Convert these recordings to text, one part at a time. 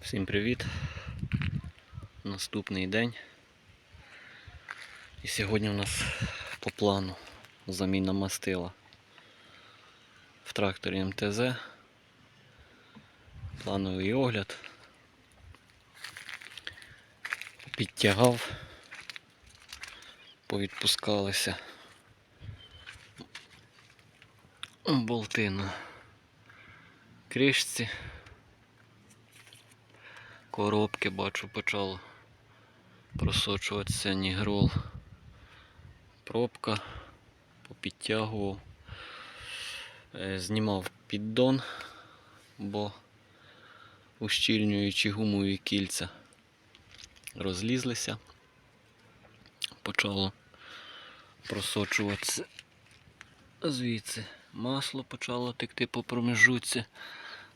Всім привіт! Наступний день. І сьогодні у нас по плану заміна мастила в тракторі МТЗ. Плановий огляд. Підтягав, повідпускалися болти на кришці. Коробки бачу почало просочуватися нігрол. Пробка попідтягував. Е, Знімав піддон, бо ущільнюючи гумові кільця розлізлися. Почало просочуватися звідси. Масло почало текти по промежутці.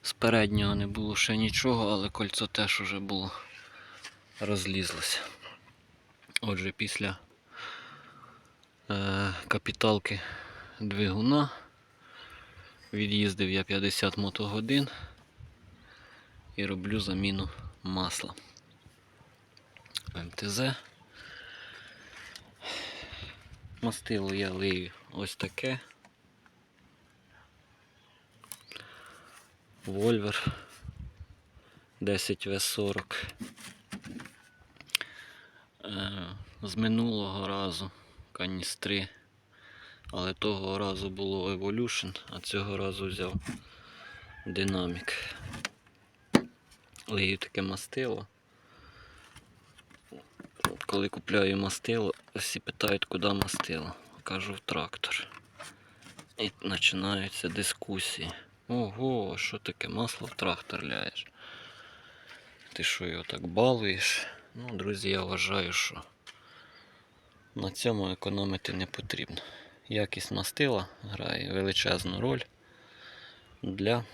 З переднього не було ще нічого, але кольцо теж уже було розлізлося. Отже, після е, капіталки двигуна від'їздив я 50 мотогодин і роблю заміну масла. МТЗ. Мастило я лию ось таке. Вольвер 10В40. Е, З минулого разу каністри, але того разу було Evolution, а цього разу взяв Dynamic. Лию таке мастило. Коли купляю мастило, всі питають, куди мастило. Кажу в трактор. І починаються дискусії. Ого, що таке масло в трактор ляєш? Ти що його так балуєш? Ну, друзі, я вважаю, що на цьому економити не потрібно. Якість мастила грає величезну роль для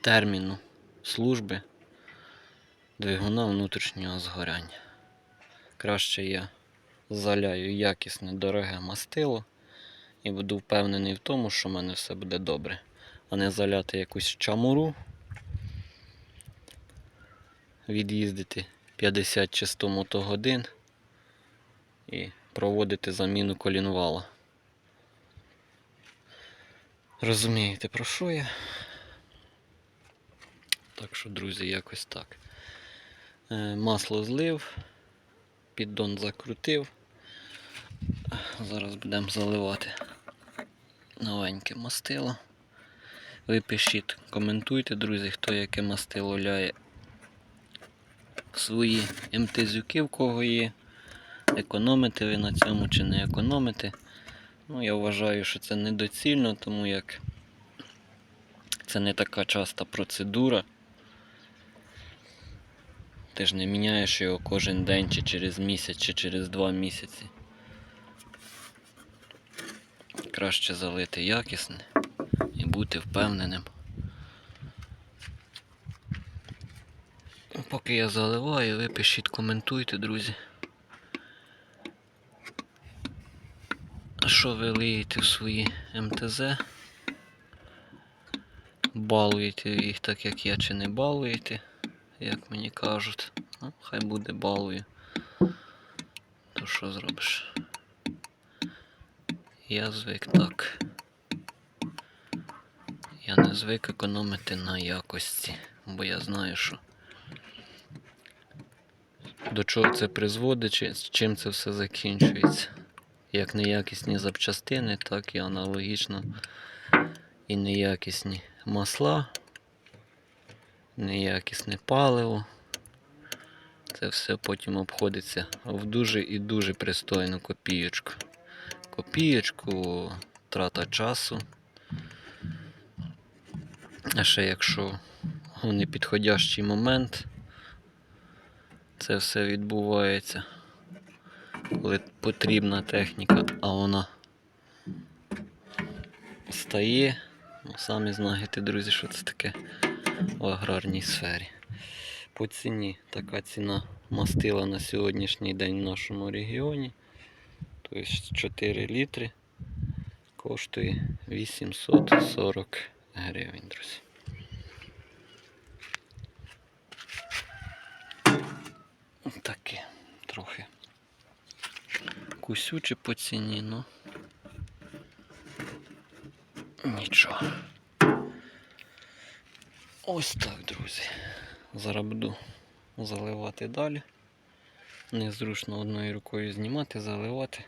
терміну служби двигуна внутрішнього згоряння. Краще я заляю якісне дороге мастило і буду впевнений в тому, що в мене все буде добре, а не заляти якусь чамуру, від'їздити 50 чи 100 мотогодин і проводити заміну колінвала. Розумієте, про що я? Так що, друзі, якось так. Е, Масло злив, піддон закрутив. Зараз будемо заливати новеньке мастило. Ви пишіть, коментуйте, друзі, хто яке мастило ляє свої МТЗюки, в кого є. Економите ви на цьому чи не економите. Ну, я вважаю, що це недоцільно, тому як це не така часта процедура. Ти ж не міняєш його кожен день, чи через місяць, чи через два місяці. Краще залити якісне і бути впевненим. Поки я заливаю, ви пишіть, коментуйте, друзі. Що ви лиєте в свої МТЗ? Балуєте їх так, як я, чи не балуєте, як мені кажуть. Ну, хай буде балую. То що зробиш? Я звик так. Я не звик економити на якості, бо я знаю, що до чого це призводить, чи- з чим це все закінчується. Як неякісні запчастини, так і аналогічно і неякісні масла, неякісне паливо. Це все потім обходиться в дуже і дуже пристойну копієчку. Копієчку, трата часу. А ще якщо у непідходящий момент це все відбувається, коли потрібна техніка, а вона стає. Ну, самі знаєте, друзі, що це таке в аграрній сфері. По ціні така ціна мастила на сьогоднішній день в нашому регіоні. Тобто 4 літри коштує 840 гривень, друзі. Таке трохи кусюче по ціні, ну нічого. Ось так, друзі. Зараз буду заливати далі. Незручно одною рукою знімати, заливати.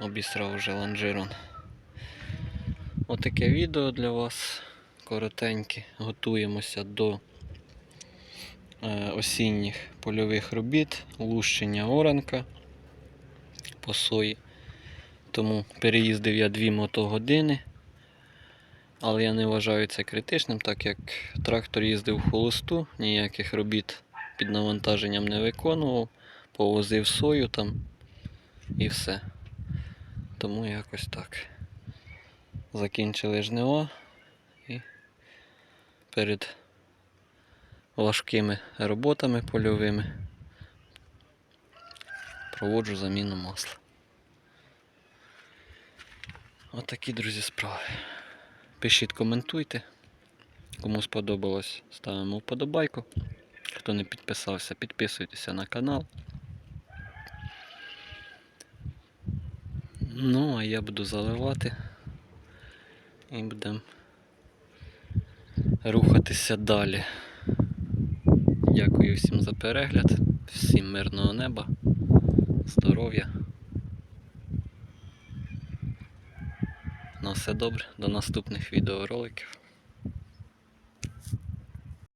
Обісрав вже ланжерон. Отаке відео для вас коротеньке. Готуємося до е, осінніх польових робіт, лущення оранка по сої. Тому переїздив я 2 мотогодини. Але я не вважаю це критичним, так як трактор їздив в холосту, ніяких робіт під навантаженням не виконував, повозив сою там і все. Тому якось так. Закінчили жнива і перед важкими роботами польовими проводжу заміну масла. Отакі, друзі, справи. Пишіть, коментуйте. Кому сподобалось, ставимо вподобайку. Хто не підписався, підписуйтеся на канал. Ну, а я буду заливати і будемо рухатися далі. Дякую всім за перегляд, всім мирного неба, здоров'я. На все добре, до наступних відеороликів.